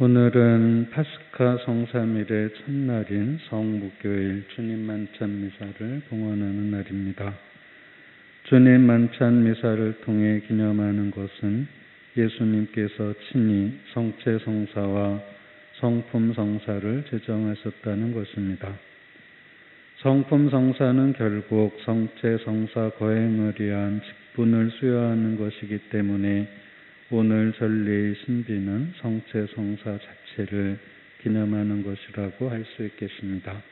오늘은 파스카 성삼일의 첫날인 성무교일 주님 만찬 미사를 봉헌하는 날입니다. 주님 만찬 미사를 통해 기념하는 것은 예수님께서 친히 성체 성사와 성품 성사를 제정하셨다는 것입니다. 성품 성사는 결국 성체 성사 거행을 위한 직분을 수여하는 것이기 때문에 오늘 전리의 신비는 성체 성사 자체를 기념하는 것이라고 할 수 있겠습니다.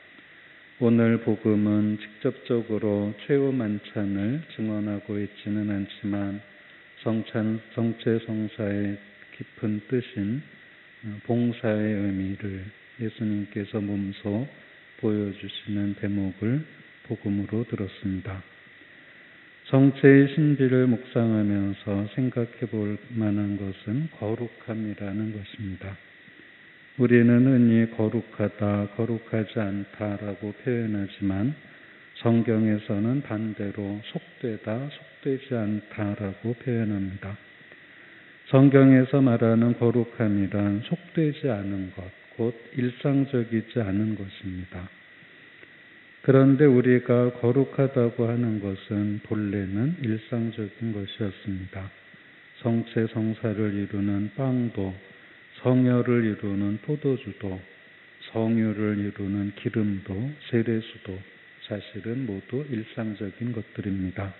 오늘 복음은 직접적으로 최후 만찬을 증언하고 있지는 않지만 성찬, 성체 성사의 깊은 뜻인 봉사의 의미를 예수님께서 몸소 보여주시는 대목을 복음으로 들었습니다. 정체의 신비를 묵상하면서 생각해 볼 만한 것은 거룩함이라는 것입니다. 우리는 흔히 거룩하다, 거룩하지 않다라고 표현하지만 성경에서는 반대로 속되다, 속되지 않다라고 표현합니다. 성경에서 말하는 거룩함이란 속되지 않은 것, 곧 일상적이지 않은 것입니다. 그런데 우리가 거룩하다고 하는 것은 본래는 일상적인 것이었습니다. 성체 성사를 이루는 빵도, 성혈을 이루는 포도주도, 성유를 이루는 기름도, 세례수도 사실은 모두 일상적인 것들입니다.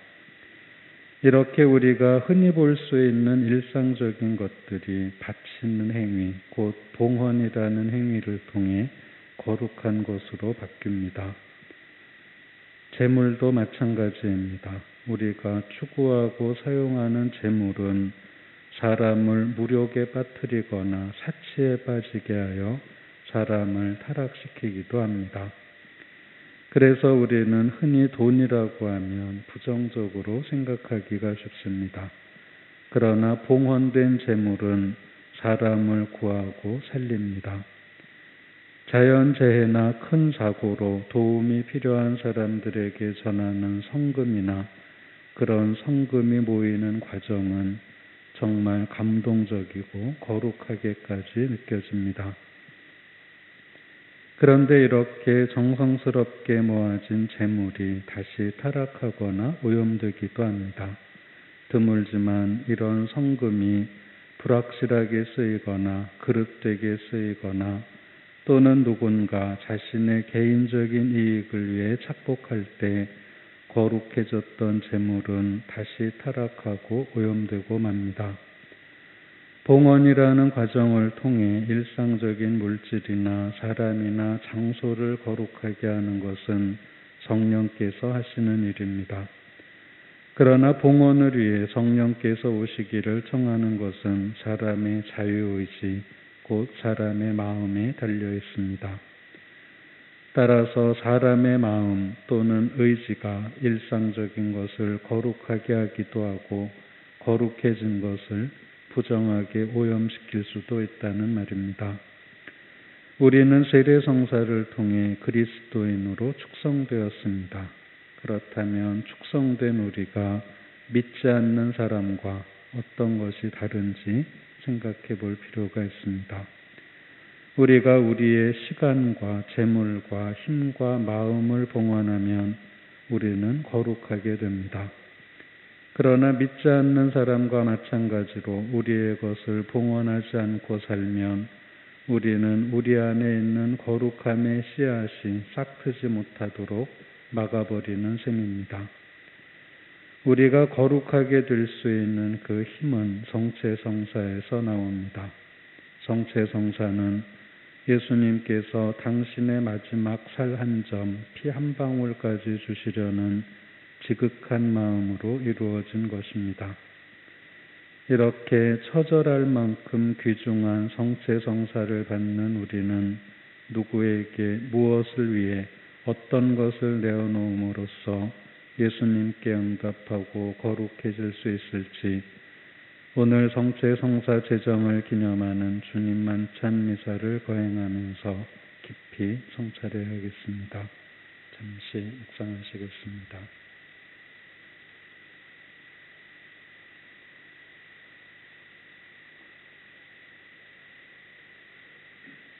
이렇게 우리가 흔히 볼 수 있는 일상적인 것들이 바치는 행위, 곧 봉헌이라는 행위를 통해 거룩한 것으로 바뀝니다. 재물도 마찬가지입니다. 우리가 추구하고 사용하는 재물은 사람을 무력에 빠뜨리거나 사치에 빠지게 하여 사람을 타락시키기도 합니다. 그래서 우리는 흔히 돈이라고 하면 부정적으로 생각하기가 쉽습니다. 그러나 봉헌된 재물은 사람을 구하고 살립니다. 자연재해나 큰 사고로 도움이 필요한 사람들에게 전하는 성금이나 그런 성금이 모이는 과정은 정말 감동적이고 거룩하게까지 느껴집니다. 그런데 이렇게 정성스럽게 모아진 재물이 다시 타락하거나 오염되기도 합니다. 드물지만 이런 성금이 불확실하게 쓰이거나 그릇되게 쓰이거나 또는 누군가 자신의 개인적인 이익을 위해 착복할 때 거룩해졌던 재물은 다시 타락하고 오염되고 맙니다. 봉헌이라는 과정을 통해 일상적인 물질이나 사람이나 장소를 거룩하게 하는 것은 성령께서 하시는 일입니다. 그러나 봉헌을 위해 성령께서 오시기를 청하는 것은 사람의 자유의지, 곧 사람의 마음에 달려 있습니다. 따라서 사람의 마음 또는 의지가 일상적인 것을 거룩하게 하기도 하고 거룩해진 것을 부정하게 오염시킬 수도 있다는 말입니다. 우리는 세례 성사를 통해 그리스도인으로 축성되었습니다. 그렇다면 축성된 우리가 믿지 않는 사람과 어떤 것이 다른지 생각해 볼 필요가 있습니다. 우리가 우리의 시간과 재물과 힘과 마음을 봉헌하면 우리는 거룩하게 됩니다. 그러나 믿지 않는 사람과 마찬가지로 우리의 것을 봉헌하지 않고 살면 우리는 우리 안에 있는 거룩함의 씨앗이 싹트지 못하도록 막아버리는 셈입니다. 우리가 거룩하게 될 수 있는 그 힘은 성체 성사에서 나옵니다. 성체 성사는 예수님께서 당신의 마지막 살 한 점, 피 한 방울까지 주시려는 지극한 마음으로 이루어진 것입니다. 이렇게 처절할 만큼 귀중한 성체 성사를 받는 우리는 누구에게 무엇을 위해 어떤 것을 내어놓음으로써 예수님께 응답하고 거룩해질 수 있을지 오늘 성체 성사 제정을 기념하는 주님 만찬 미사를 거행하면서 깊이 성찰해야겠습니다. 잠시 묵상하시겠습니다.